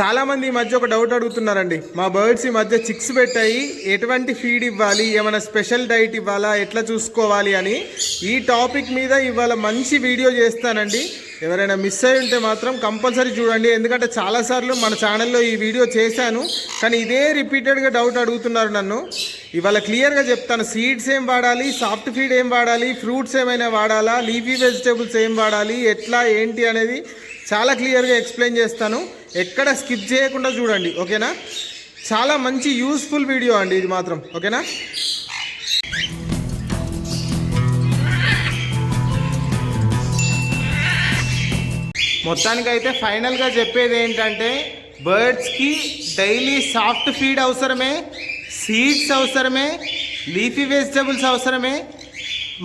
చాలామంది ఈ మధ్య ఒక డౌట్ అడుగుతున్నారండి. మా బర్డ్స్ ఈ మధ్య చిక్స్ పెట్టాయి. ఎటువంటి ఫీడ్ ఇవ్వాలి? ఏమైనా స్పెషల్ డైట్ ఇవ్వాలా? ఎట్లా చూసుకోవాలి అని ఈ టాపిక్ మీద ఇవాళ మంచి వీడియో చేస్తానండి. ఎవరైనా మిస్ అయి ఉంటే మాత్రం కంపల్సరీ చూడండి. ఎందుకంటే చాలాసార్లు మన ఛానల్లో ఈ వీడియో చేశాను. కానీ ఇదే రిపీటెడ్గా డౌట్ అడుగుతున్నారు నన్ను. ఇవాళ క్లియర్గా చెప్తాను. సీడ్స్ ఏం వాడాలి? సాఫ్ట్ ఫీడ్ ఏం వాడాలి? ఫ్రూట్స్ ఏమైనా వాడాలా? లీఫీ వెజిటేబుల్స్ ఏం వాడాలి? ఎట్లా? ఏంటి అనేది చాలా క్లియర్గా ఎక్స్ప్లెయిన్ చేస్తాను. ఎక్కడ స్కిప్ చేయకుండా చూడండి ఓకేనా? చాలా మంచి యూస్ఫుల్ వీడియో అండి ఇది మాత్రం ఓకేనా? మొత్తానికైతే ఫైనల్గా చెప్పేది ఏంటంటే బర్డ్స్కి డైలీ సాఫ్ట్ ఫీడ్ అవసరమే సీడ్స్ అవసరమే లీఫీ వెజిటబుల్స్ అవసరమే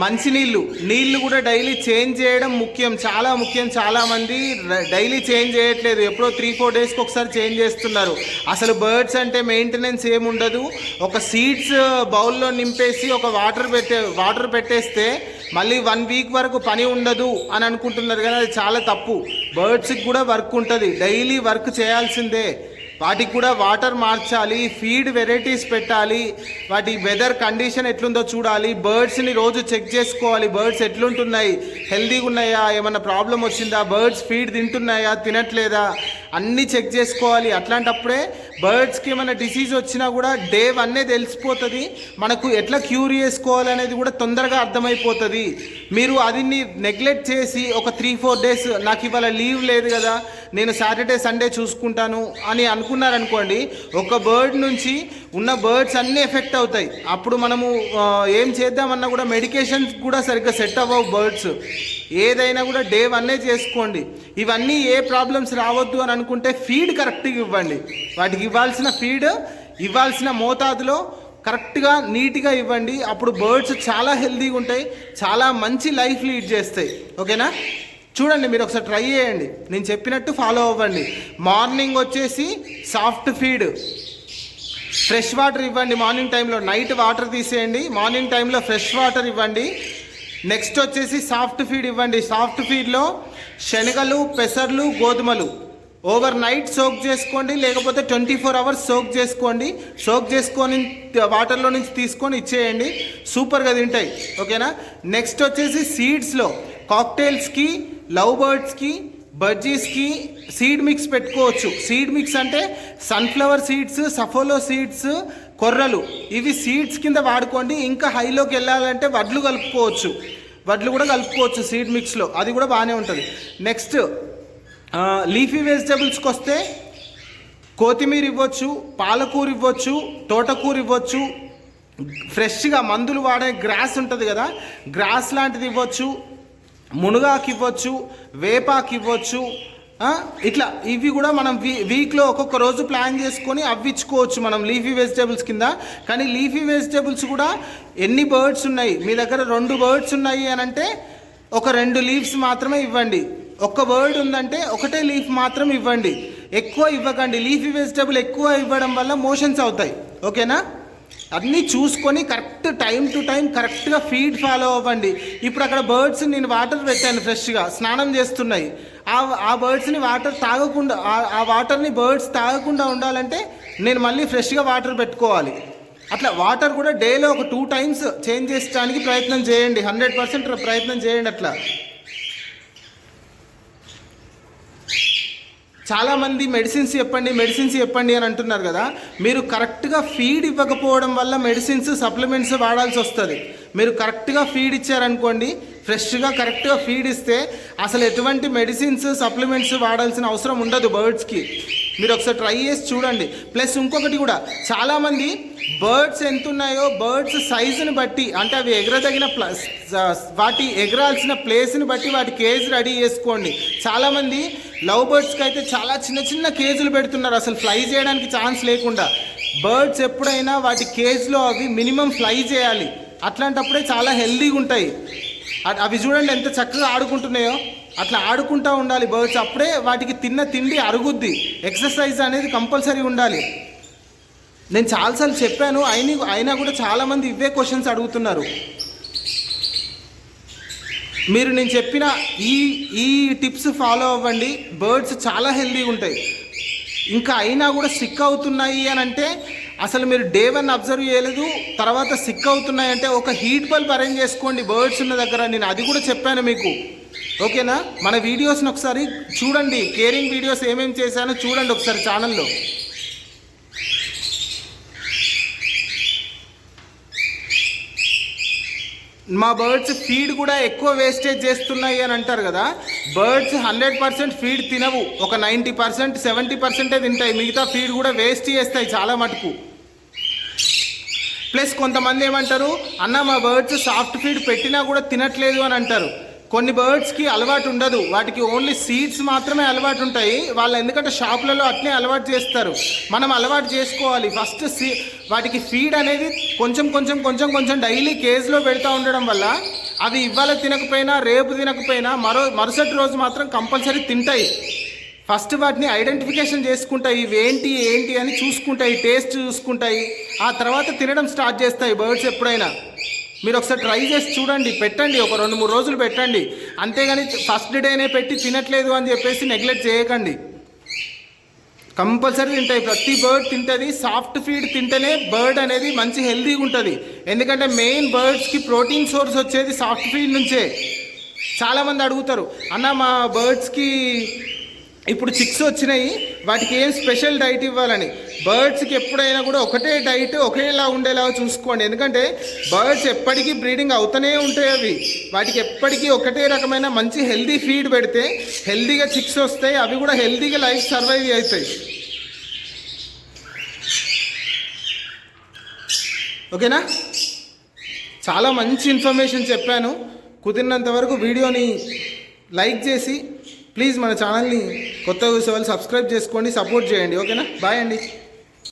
మంచినీళ్ళు నీళ్ళు. కూడా డైలీ చేంజ్ చేయడం ముఖ్యం. చాలా ముఖ్యం. చాలామంది డైలీ చేంజ్ చేయట్లేదు. ఎప్పుడో త్రీ ఫోర్ డేస్కి ఒకసారి చేంజ్ చేస్తున్నారు. అసలు బర్డ్స్ అంటే మెయింటెనెన్స్ ఏముండదు. ఒక సీడ్స్ బౌల్లో నింపేసి ఒక వాటర్ పెట్టే వాటర్ పెట్టేస్తే మళ్ళీ వన్ వీక్ వరకు పని ఉండదు అని అనుకుంటున్నారు. కానీ అది చాలా తప్పు. బర్డ్స్కి కూడా వర్క్ ఉంటుంది. డైలీ వర్క్ చేయాల్సిందే. వాటికి కూడా వాటర్ మార్చాలి ఫీడ్ వెరైటీస్ పెట్టాలి వాటి వెదర్ కండిషన్ ఎట్లుందో చూడాలి బర్డ్స్ని రోజు చెక్ చేసుకోవాలి బర్డ్స్ ఎట్లుంటున్నాయి హెల్దీగా ఉన్నాయా ఏమైనా ప్రాబ్లం వచ్చిందా బర్డ్స్ ఫీడ్ తింటున్నాయా తినట్లేదా అన్నీ చెక్ చేసుకోవాలి. అట్లాంటప్పుడే బర్డ్స్కి ఏమైనా డిసీజ్ వచ్చినా కూడా డే వన్నే తెలిసిపోతుంది. మనకు ఎట్లా క్యూర్ చేసుకోవాలి అనేది కూడా తొందరగా అర్థమైపోతుంది. మీరు అది నెగ్లెక్ట్ చేసి ఒక త్రీ ఫోర్ డేస్ నాకు ఇవాళ లీవ్ లేదు కదా నేను సాటర్డే సండే చూసుకుంటాను అని అనుకున్నారనుకోండి ఒక బర్డ్ నుంచి ఉన్న బర్డ్స్ అన్నీ ఎఫెక్ట్ అవుతాయి. అప్పుడు మనము ఏం చేద్దామన్నా కూడా మెడికేషన్స్ కూడా సరిగ్గా సెట్ అవ్వవు బర్డ్స్. ఏదైనా కూడా డే వన్నే చేసుకోండి. ఇవన్నీ ఏ ప్రాబ్లమ్స్ రావద్దు అని అనుకుంటే ఫీడ్ కరెక్ట్గా ఇవ్వండి. వాటికి ఇవ్వాల్సిన ఫీడ్ ఇవ్వాల్సిన మోతాదులో కరెక్ట్గా నీట్గా ఇవ్వండి. అప్పుడు బర్డ్స్ చాలా హెల్తీగా ఉంటాయి చాలా మంచి లైఫ్ లీడ్ చేస్తాయి. ఓకేనా? చూడండి మీరు ఒకసారి ట్రై చేయండి. నేను చెప్పినట్టు ఫాలో అవ్వండి. మార్నింగ్ వచ్చేసి సాఫ్ట్ ఫీడ్. ఫ్రెష్ వాటర్ ఇవ్వండి మార్నింగ్ టైంలో. నైట్ వాటర్ తీసేయండి. మార్నింగ్ టైంలో ఫ్రెష్ వాటర్ ఇవ్వండి. నెక్స్ట్ వచ్చేసి సాఫ్ట్ ఫీడ్ ఇవ్వండి. సాఫ్ట్ ఫీడ్లో శనగలు పెసర్లు గోధుమలు. ఓవర్ నైట్ సోక్ చేసుకోండి లేకపోతే ట్వంటీ ఫోర్ అవర్స్ సోక్ చేసుకోండి. సోక్ చేసుకొని వాటర్లో నుంచి తీసుకొని ఇచ్చేయండి. సూపర్గా తింటాయి. ఓకేనా నెక్స్ట్ వచ్చేసి సీడ్స్లో కాక్టైల్స్కి లవ్ బర్డ్స్కి బజ్జీస్కి సీడ్ మిక్స్ పెట్టుకోవచ్చు. సీడ్ మిక్స్ అంటే సన్ఫ్లవర్ సీడ్స్ సఫోలో సీడ్స్ కొర్రలు. ఇవి సీడ్స్ కింద వాడుకోండి. ఇంకా హైలోకి వెళ్ళాలంటే వడ్లు కలుపుకోవచ్చు. వడ్లు కూడా కలుపుకోవచ్చు సీడ్ మిక్స్లో అది కూడా బాగానే ఉంటుంది. నెక్స్ట్ లీఫీ వెజిటబుల్స్కి వస్తే కొత్తిమీర ఇవ్వచ్చు పాలకూర ఇవ్వచ్చు తోటకూర ఇవ్వచ్చు ఫ్రెష్గా మందులు వాడే గ్రాస్ ఉంటుంది కదా గ్రాస్ లాంటిది ఇవ్వచ్చు మునగాకు ఇవ్వచ్చు వేపాకు ఇవ్వచ్చు ఇట్లా ఇవి కూడా మనం వీ వీక్లో ఒక్కొక్క రోజు ప్లాన్ చేసుకొని అవి ఇచ్చుకోవచ్చు మనం లీఫీ వెజిటేబుల్స్ కింద. కానీ లీఫీ వెజిటేబుల్స్ కూడా ఎన్ని బర్డ్స్ ఉన్నాయి? మీ దగ్గర రెండు బర్డ్స్ ఉన్నాయి అని అంటే ఒక రెండు లీవ్స్ మాత్రమే ఇవ్వండి. ఒక్క బర్డ్ ఉందంటే ఒకటే లీఫ్ మాత్రం ఇవ్వండి. ఎక్కువ ఇవ్వకండి. లీఫీ వెజిటేబుల్ ఎక్కువ ఇవ్వడం వల్ల మోషన్స్ అవుతాయి. ఓకేనా? అన్నీ చూసుకొని కరెక్ట్ టైం టు టైం కరెక్ట్గా ఫీడ్ ఫాలో అవ్వండి. ఇప్పుడు అక్కడ బర్డ్స్ నేను వాటర్ పెట్టాను ఫ్రెష్గా స్నానం చేస్తున్నాయి. ఆ ఆ బర్డ్స్ని వాటర్ తాగకుండా ఆ- ఆ వాటర్ని బర్డ్స్ తాగకుండా ఉండాలంటే నేను మళ్ళీ ఫ్రెష్గా వాటర్ పెట్టుకోవాలి. అట్లా వాటర్ కూడా డేలో ఒక టూ టైమ్స్ చేంజ్ చేసడానికి ప్రయత్నం చేయండి. హండ్రెడ్ పర్సెంట్ ప్రయత్నం చేయండి అట్లా. చాలామంది మెడిసిన్స్ చెప్పండి మెడిసిన్స్ చెప్పండి అని అంటున్నారు కదా. మీరు కరెక్ట్గా ఫీడ్ ఇవ్వకపోవడం వల్ల మెడిసిన్స్ సప్లిమెంట్స్ వాడాల్సి వస్తుంది. మీరు కరెక్ట్గా ఫీడ్ ఇచ్చారనుకోండి ఫ్రెష్గా కరెక్ట్గా ఫీడ్ ఇస్తే అసలు ఎటువంటి మెడిసిన్స్ సప్లిమెంట్స్ వాడాల్సిన అవసరం ఉండదు బర్డ్స్కి మీరు ఒకసారి ట్రై చేసి చూడండి. ప్లస్ ఇంకొకటి కూడా చాలామంది బర్డ్స్ ఎంత ఉన్నాయో బర్డ్స్ సైజుని బట్టి అంటే అవి ఎగరదగిన ప్లస్ వాటి ఎగరాల్సిన ప్లేస్ని బట్టి వాటి కేజ్ రెడీ చేసుకోండి. చాలామంది లవ్ బర్డ్స్కి అయితే చాలా చిన్న చిన్న కేజులు పెడుతున్నారు. అసలు ఫ్లై చేయడానికి ఛాన్స్ లేకుండా. బర్డ్స్ ఎప్పుడైనా వాటి కేజ్లో అవి మినిమం ఫ్లై చేయాలి. అట్లాంటప్పుడే చాలా హెల్దీగా ఉంటాయి. అవి చూడండి ఎంత చక్కగా ఆడుకుంటున్నాయో. అట్లా ఆడుకుంటూ ఉండాలి బర్డ్స్. అప్పుడే వాటికి తిన్న తిండి అరుగుద్ది. ఎక్సర్సైజ్ అనేది కంపల్సరీ ఉండాలి. నేను చాలాసార్లు చెప్పాను అయిన అయినా కూడా చాలామంది ఇవే క్వశ్చన్స్ అడుగుతున్నారు. మీరు నేను చెప్పిన ఈ ఈ టిప్స్ ఫాలో అవ్వండి. బర్డ్స్ చాలా హెల్దీగా ఉంటాయి. ఇంకా అయినా కూడా సిక్ అవుతున్నాయి అని అంటే అసలు మీరు డే వన్ అబ్జర్వ్ చేయలేదు తర్వాత సిక్ అవుతున్నాయి అంటే ఒక హీట్ బల్బ్ అరేంజ్ చేసుకోండి బర్డ్స్ ఉన్న దగ్గర. నేను అది కూడా చెప్పాను మీకు. ఓకేనా మన వీడియోస్ని ఒకసారి చూడండి. కేరింగ్ వీడియోస్ ఏమేమి చేశానో చూడండి ఒకసారి ఛానల్లో మా బర్డ్స్ ఫీడ్ కూడా ఎక్కువ వేస్టేజ్ చేస్తున్నాయి అని అంటారు కదా. బర్డ్స్ హండ్రెడ్ పర్సెంట్ ఫీడ్ తినవు. ఒక నైంటీ పర్సెంట్ సెవెంటీ పర్సెంటే తింటాయి. మిగతా ఫీడ్ కూడా వేస్ట్ చేస్తాయి చాలా మటుకు. ప్లస్ కొంతమంది ఏమంటారు అన్న మా బర్డ్స్ సాఫ్ట్ ఫీడ్ పెట్టినా కూడా తినట్లేదు అని అంటారు. కొన్ని బర్డ్స్కి అలవాటు ఉండదు. వాటికి ఓన్లీ సీడ్స్ మాత్రమే అలవాటు ఉంటాయి. వాళ్ళు ఎందుకంటే షాపులలో అట్నే అలవాటు చేస్తారు. మనం అలవాటు చేసుకోవాలి. ఫస్ట్ సీ వాటికి ఫీడ్ అనేది కొంచెం కొంచెం కొంచెం కొంచెం డైలీ కేజ్లో పెడతా ఉండడం వల్ల అవి ఇవాళ తినకపోయినా రేపు తినకపోయినా మరో మరుసటి రోజు మాత్రం కంపల్సరీ తింటాయి. ఫస్ట్ వాటిని ఐడెంటిఫికేషన్ చేసుకుంటాయి. ఇవేంటి ఏంటి అని చూసుకుంటాయి. టేస్ట్ చూసుకుంటాయి. ఆ తర్వాత తినడం స్టార్ట్ చేస్తాయి. బర్డ్స్ ఎప్పుడైనా. మీరు ఒకసారి ట్రై చేసి చూడండి పెట్టండి ఒక రెండు మూడు రోజులు పెట్టండి. అంతేగాని ఫస్ట్ డేనే పెట్టి తినట్లేదు అని చెప్పేసి నెగ్లెక్ట్ చేయకండి. కంపల్సరీ తింటాయి. ప్రతి బర్డ్ తింటుంది సాఫ్ట్ ఫీడ్ తింటేనే బర్డ్ అనేది మంచి హెల్తీగా ఉంటుంది. ఎందుకంటే మెయిన్ బర్డ్స్కి ప్రోటీన్ సోర్స్ వచ్చేది సాఫ్ట్ ఫీడ్ నుంచే. చాలామంది అడుగుతారు అన్న మా బర్డ్స్కి ఇప్పుడు చిక్స్ వచ్చినాయి వాటికి ఏం స్పెషల్ డైట్ ఇవ్వాలని? బర్డ్స్కి ఎప్పుడైనా కూడా ఒకటే డైట్ ఒకేలా ఉండేలాగా చూసుకోండి. ఎందుకంటే బర్డ్స్ ఎప్పటికీ బ్రీడింగ్ అవుతూనే ఉంటాయి అవి. వాటికి ఎప్పటికీ ఒకటే రకమైన మంచి హెల్దీ ఫీడ్ పెడితే హెల్దీగా చిక్స్ వస్తాయి అవి కూడా హెల్దీగా లైఫ్ సర్వైవ్ అవుతాయి ఓకేనా? చాలా మంచి ఇన్ఫర్మేషన్ చెప్పాను. కుదిరినంత వరకు వీడియోని లైక్ చేసి ప్లీజ్ మన ఛానల్ని కొత్త చూసే వాళ్ళు సబ్స్క్రైబ్ చేసుకోండి సపోర్ట్ చేయండి. ఓకేనా? బాయ్ అండి.